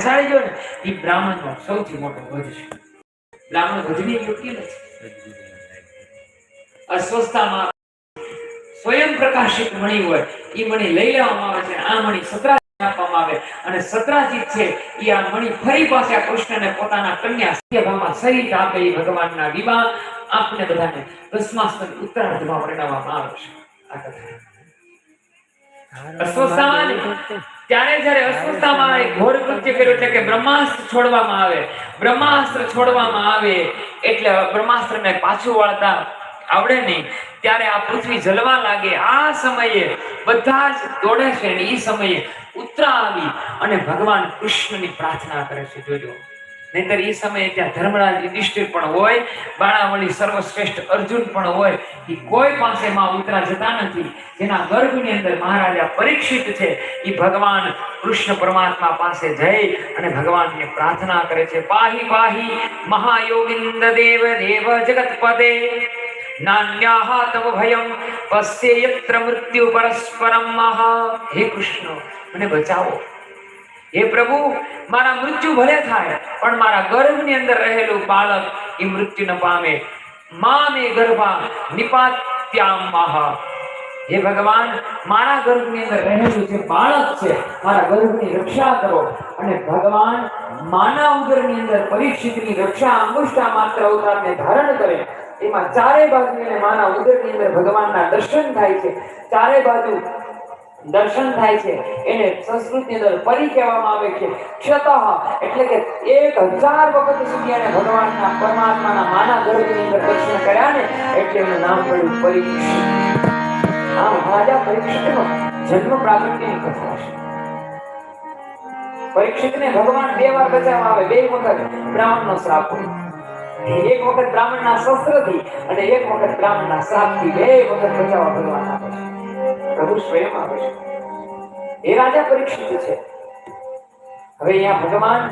બેસાડી ને એ બ્રાહ્મણનો સૌથી મોટો વધ છે. બ્રાહ્મણ વધની યોગ્ય નથી. અસ્વસ્થામાં સ્વયં પ્રકાશિત મણી હોય એ મણી લઈ લેવામાં આવે છે આ મણી સત્રાજીતને આપવામાં આવે અને સત્રાજીત છે એ આ મણી ફરી પાસે કૃષ્ણને પોતાના કન્યા સત્યભામાં સહિત આપે એ ભગવાનના વિવાહ. આપને બધાને દસમાસ્તન ઉત્તરાર્ધમાં વર્ણવવામાં આવે છે આ કથા. અસ્વસ્થતામાં ત્યારે જ્યારે અસ્વસ્થામાં એક ઘોર કૃત્ય કર્યું એટલે કે બ્રહ્માસ્ત્ર છોડવામાં આવે. બ્રહ્માસ્ત્ર છોડવામાં આવે એટલે બ્રહ્માસ્ત્રને પાછું વાળતા આવડે નહીં. ત્યારે આ પૃથ્વી જલવા લાગે. આ સમયે બધા જ દોડે છે અને એ સમયે ઉત્તરા આવી અને ભગવાન કૃષ્ણની પ્રાર્થના કરે છે. જોજો. નહીતર એ સમયે ત્યાં ધર્મરાજ યુધિષ્ઠિર પણ હોય, બાણાવળી સર્વશ્રેષ્ઠ અર્જુન પણ હોય એ કોઈ પાસે માં ઉતરા જતા નથી. જેના ગર્ભની અંદર મહારાજા પરીક્ષિત છે એ ભગવાન કૃષ્ણ પરમાત્મા પાસે જઈ અને ભગવાનને પ્રાર્થના કરે છે, પાહી પાહી મહાયોગિંદ દેવ દેવ જગતપદે, નાન્યાહ તવ ભયમ, પશ્ય યત્ર મૃત્યુ પરસ્પરમ મહા. હે કૃષ્ણ, મને બચાવો. હે પ્રભુ, મારા મૃત્યુ ભલે થાય, પણ મારા ગર્ભની અંદર રહેલું બાળક એ મૃત્યુ ન પામે. મામે ગર્ભા નિપાત્યામ મહા હે ભગવાન, મારા ગર્ભની અંદર રહેલું જે બાળક છે, મારા ગર્ભની રક્ષા કરો. અને ભગવાન, માના ઉદરની અંદર પરીક્ષિતની રક્ષા અંગુષ્ઠા માત્ર અવતારને ધારણ કરે. એમાં ચારે બાજુ માના ઉદરની અંદર ભગવાનના દર્શન થાય છે. ચારે બાજુ દર્શન થાય છે. એને સંસ્કૃતની અંદર પરી કહેવામાં આવે છે. ક્ષત એટલે કે એક હજાર વખત સુધી એને ભગવાનના પરમાત્માના માના ગર્ભની અંદર દર્શન કર્યા ને, એટલે એનું નામ પડ્યું પરીક્ષિત. આમ રાજા પરીક્ષિતનો જન્મ પ્રાગટ્યની કથા છે. પરીક્ષિતને ભગવાન બે વાર બચાવવામાં આવે. બે વખત બ્રાહ્મણનો શ્રાપ એક વખત બ્રાહ્મણના શસ્ત્રથી અને એક વખત બ્રાહ્મણના શ્રાપથી બે વખત બચાવવા ભગવાન આપે છે. પ્રભુ સ્વયં આવે છે. એ રાજા પરીક્ષિત છે. હવે અહીંયા ભગવાન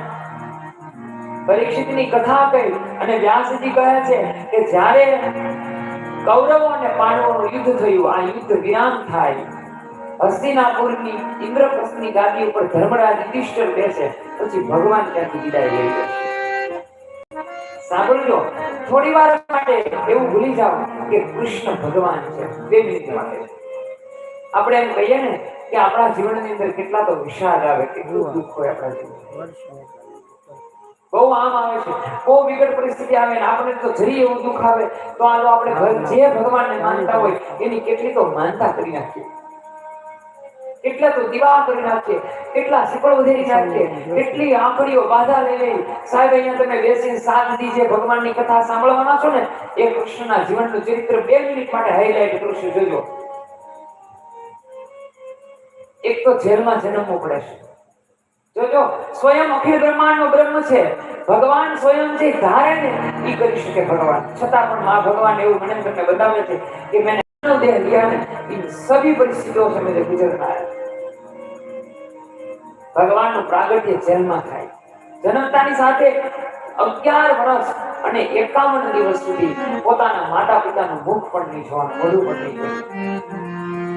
પરીક્ષિતની કથા કહી અને વ્યાસજી કહે છે કે જ્યારે કૌરવો અને પાંડવોનું યુદ્ધ થયું, આ યુદ્ધ વિરામ થાય. હસ્તિનાપુરની ઇન્દ્રપ્રસ્થની ગાદી ઉપર ધર્મરાજ યુધિષ્ઠિર બેસે, પછી ભગવાન ત્યાંથી વિદાય લઈ લે સાંભળજો, થોડી વાર માટે એવું ભૂલી જાઓ કે કૃષ્ણ ભગવાન છે બે મિનિટ માટે આપણે એમ કહીએ ને કે આપણા જીવનની અંદર કેટલા તો વિશાળ આવે કેટલું દુઃખ હોય આપણા જીવન બહુ આમ આવે છે. બહુ વિકટ પરિસ્થિતિ આવે ને આપણે તો જરી એવું દુઃખ આવે. તો આ આપણે જે ભગવાનને માનતા હોય એની કેટલી તો માનતા કરી નાખીએ. કેટલા તો દીવા કરી નાખીએ. કેટલા સિકળ વધેરી નાખીએ. કેટલી આંખડીઓ બાધા લઈ લઈ. સાહેબ અહીંયા તમે બેસીને સાત દી જે ભગવાનની કથા સાંભળવાના છો ને એ કૃષ્ણના જીવનનું ચરિત્ર બે મિનિટ માટે હાઈલાઈટ કૃષ્ણ જોયો જોજો. એક તો જેલમાં જન્મવું પડે છે જોજો સ્વયં અખિલ બ્રહ્માંડ બ્રહ્મ છે ભગવાન સ્વયં જે ધારે ને એ કરી શકે ભગવાન છતાં પણ મા ભગવાન એવું મને તમને બતાવે છે કે મેં માનવ દેહ लिया है इन सभी परिस्थितियों से मुझे गुजरना है ભગવાનનું પ્રાગટ્ય જેલમાં થાય જન્મતાની સાથે અગિયાર વર્ષ અને એકાવન દિવસ સુધી પોતાના માતા પિતાનું મુખ પણ નહીં જોવાનું મોઢું પણ નહીં જોવાનું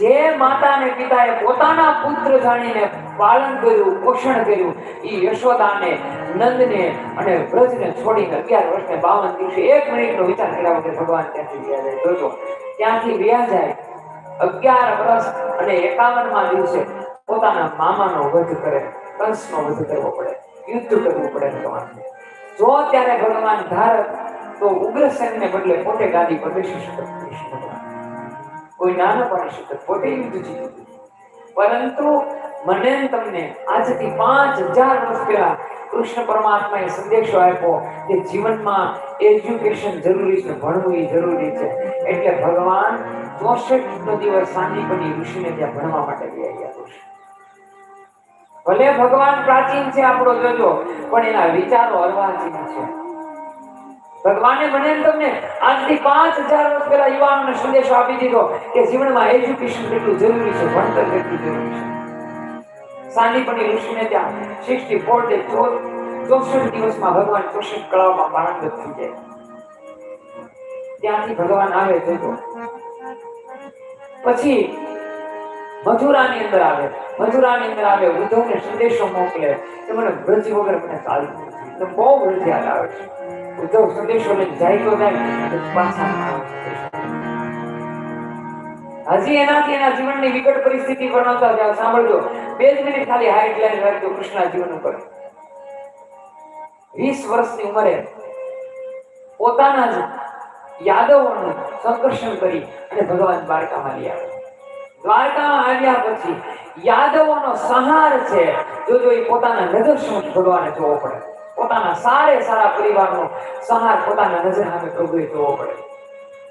જે માતા અને પિતાએ પોતાના પુત્ર જાણીને પાલન કર્યું, પોષણ કર્યું એ યશોદાને, નંદને અને વ્રજને છોડીને અગિયાર વર્ષને બાવન દિવસે એક મિનિટનો વિચાર કર્યા વગર ભગવાન ત્યાંથી વ્યા જાય. જોજો, ત્યાંથી વ્યા જાય. અગિયાર વર્ષ અને એકાવનમાં દિવસે પોતાના મામાનો વધ કરે, કંસનો વધ કરવો પડે, યુદ્ધ કરવું પડે ભગવાનને. જો ત્યારે ભગવાન ધારક તો ઉગ્રસેનને બદલે પોતે ગાદી પર બેસી શકે ભગવાન કોઈ ના ન શકે પોતે યુદ્ધ જીત્યું પરંતુ મને તમને, આજથી પાંચ હજાર વર્ષ પહેલા કૃષ્ણ પરમાત્માએ સંદેશો આપ્યો કે જીવનમાં એજ્યુકેશન જરૂરી છે, ભણવું એ જરૂરી છે. એટલે ભગવાન ચોસઠ દિવસ સાંદીપની ઋષિને ત્યાં ભણવા માટે ગયા કૃષ્ણ. ભલે ભગવાન પ્રાચીન છે આપણો જોજો, પણ એના વિચારો અર્વાચીન છે. ભગવાને મને તમને આજથી પાંચ હજાર વર્ષ પહેલા યુવાનોને સંદેશો આપી દીધો કે જીવનમાં એજ્યુકેશન કેટલું જરૂરી છે, ભણતર કેટલું જરૂરી છે. સાંદીપની ઋષિને ત્યાં સિક્સટી ફોર ડે ચોસઠ દિવસમાં ભગવાન ચોસઠ કળાઓમાં પારંગત થઈ જાય. ત્યાંથી ભગવાન આવે જતો પછી મથુરાની અંદર આવે. મથુરાની અંદર આવે ઉદ્ધવને સંદેશો મોકલે. કે મને વ્રજ વગર મને ચાલતું નથી બહુ વ્રજ આવે છે. ઉદ્ધવ સંદેશો લઈને જાય તો જાય પાછા હજી એનાથી એના જીવનની વિકટ પરિસ્થિતિ વર્ણવતા ત્યાં. સાંભળજો. બે જ મિનિટ ખાલી હાઈટ લાઈન રાખજો કૃષ્ણના જીવન ઉપર. વીસ વર્ષની ઉંમરે પોતાના જ યાદવોનું સંકર્ષણ કરી અને ભગવાન દ્વારકામાં લઈ આવે દ્વારકામાં આવ્યા પછી યાદવોનો સંહાર છે. જોજો એ પોતાના નજર શું ભગવાને જોવો પડે. પોતાના સારે સારા પરિવારનો સહાર પોતાના નજર સામે પ્રભુએ જોવો પડે.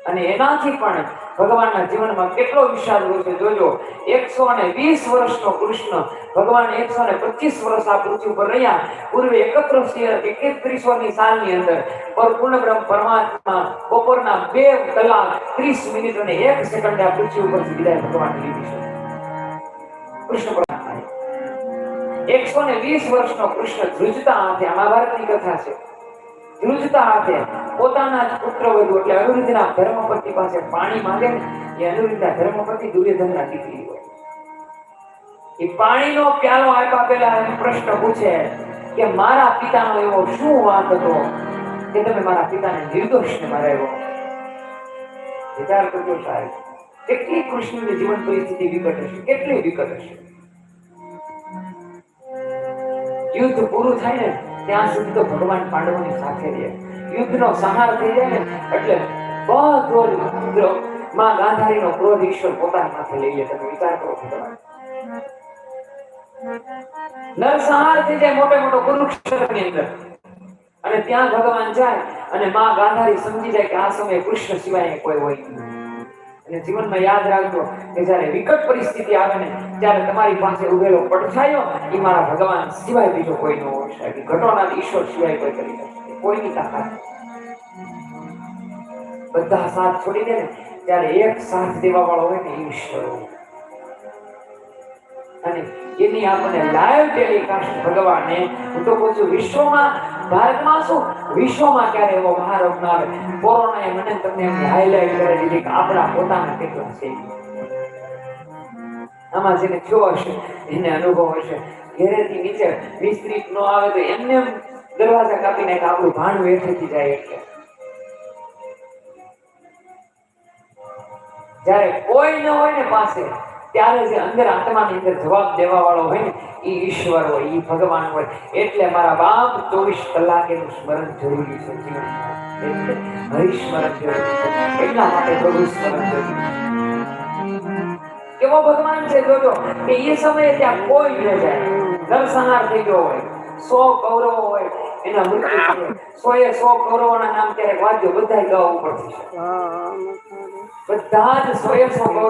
અને એનાથી પણ ભગવાનના જીવનમાં કેટલો વિશાળ છે જોજો, એકસો અને વીસ વર્ષનો કૃષ્ણ ભગવાન એકસો ને પચીસ વર્ષ આ પૃથ્વી ઉપર રહ્યા. પૂર્વે એકત્ર એકત્રીસોની સાલની અંદર પર બ્રહ્મ પરમાત્મા બપોરના બે કલાક ત્રીસ મિનિટ અને એક સેકન્ડ આ પૃથ્વી ઉપરથી વિદાય ભગવાન લીધી છે. કૃષ્ણ એકસો ને વીસ વર્ષનો કૃષ્ણ ધ્રુજતા હાથે મહાભારતની કથા છે. ધ્રુજતા હાથે પોતાના જ પુત્ર વધુ એટલે અનુરુદ્ધના ધર્મપતિ પાસે પાણી માંગે ને, એ અનુરુદ્ધના ધર્મપતિ દુર્યોધનના દીકરી હોય. એ પાણીનો પ્યાલો આપ્યા પહેલા એમ પ્રશ્ન પૂછે કે મારા પિતાનો એવો શું વાંક હતો કે તમે મારા પિતાને નિર્દોષને માર્યો? વિચાર કરજો સાહેબ, કેટલી કૃષ્ણની જીવન પરિસ્થિતિ વિકટ હશે, કેટલી વિકટ હશે? યુદ્ધ પૂરું થાય ને, ત્યાં સુધી તો ભગવાન પાંડવોની સાથે રહે. યુદ્ધનો સંહાર થઈ જાય ને, એટલે બધો જ માં ગાંધારીનો ક્રોધ ઈશ્વર પોતાના માથે લઈ લે, તમે વિચાર કરો નરસંહાર થઈ જાય મોટે મોટો કુરુક્ષેત્રની અંદર. અને ત્યાં ભગવાન જાય, અને માં ગાંધારી સમજી જાય કે આ સમયે કૃષ્ણ સિવાય કોઈ હોય નહીં. અને જીવનમાં યાદ રાખજો કે જ્યારે વિકટ પરિસ્થિતિ આવે ને, ત્યારે તમારી પાસે ઉભેલો પડછાયો, એ મારા ભગવાન સિવાય બીજો કોઈ ન હોઈ ઘટોના ઈશ્વર સિવાય કોઈ કરી શકે. કોઈની તાકાત બધા સાથ છોડી દે ને, ત્યારે એક સાથ દેવા વાળો હોય ને ઈશ્વર અને એની આપણને લાઈવ ટેલિકાસ્ટ ભગવાને, હું તો કહું છું, વિશ્વમાં ભારતમાં શું વિશ્વમાં ક્યારે એવો મહારોગ ના આવે. કોરોનાએ મને તમને હાઈલાઈટ કરી દીધી કે આપણા પોતાના કેટલા છે. આમાં જેને થયો હશે એને અનુભવ હશે, ઘેરેથી નીચે મિસ્ત્રી નો આવે તો એમને દરવાજા કાપી નાખે આપણું ભાણ વેઠેથી જાય એટલે. જ્યારે કોઈ ન હોય ને પાસે ત્યારે જે અંદર આત્માની અંદર જવાબ દેવા વાળો હોય ને એ ઈશ્વર હોય એ ભગવાન હોય એટલે મારા બાપ ચોવીસ કલાક એનું સ્મરણ જરૂરી છે જીવનમાં. હરિસ્મરણ જરૂરી છે. એટલા માટે પ્રભુ સ્મરણ જરૂરી કેવો ભગવાન છે જોજો કે એ સમયે ત્યાં કોઈ ન જાય. દર્શનાર થઈ ગયો હોય સો કૌરવો હોય એના મૃત્યુ સો એ સો કૌરવોના નામ ક્યારેક વાંચ્યો બધા ગાવું પડશે બધા જ સો એ સો કૌરવ